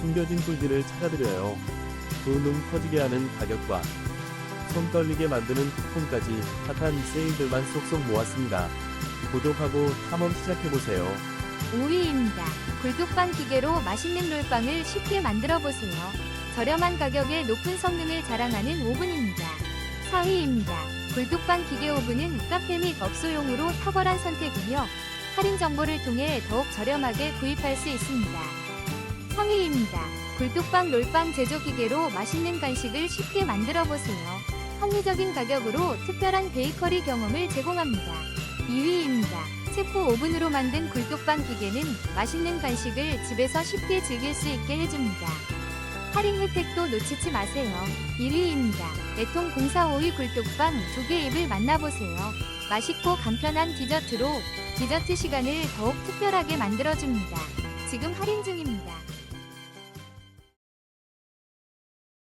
숨겨진 꿀들을 찾아드려요. 두눈 커지게 하는 가격과 손 떨리게 만드는 쿠폰까지 핫한 세일들만 쏙쏙 모았습니다. 구독하고 탐험 시작해보세요. 5위입니다. 굴뚝빵 기계로 맛있는 롤빵을 쉽게 만들어 보세요. 저렴한 가격에 높은 성능을 자랑하는 오븐입니다. 4위입니다. 굴뚝빵 기계 오븐은 카페 및 업소용으로 탁월한 선택이며 할인 정보를 통해 더욱 저렴하게 구입할 수 있습니다. 3위입니다. 굴뚝빵 롤빵 제조 기계로 맛있는 간식을 쉽게 만들어 보세요. 합리적인 가격으로 특별한 베이커리 경험을 제공합니다. 2위입니다. 체프 오븐으로 만든 굴뚝빵 기계는 맛있는 간식을 집에서 쉽게 즐길 수 있게 해줍니다. 할인 혜택도 놓치지 마세요. 1위입니다. 애통 0452 굴뚝빵 두개 입을 만나보세요. 맛있고 간편한 디저트로 디저트 시간을 더욱 특별하게 만들어줍니다. 지금 할인 중입니다.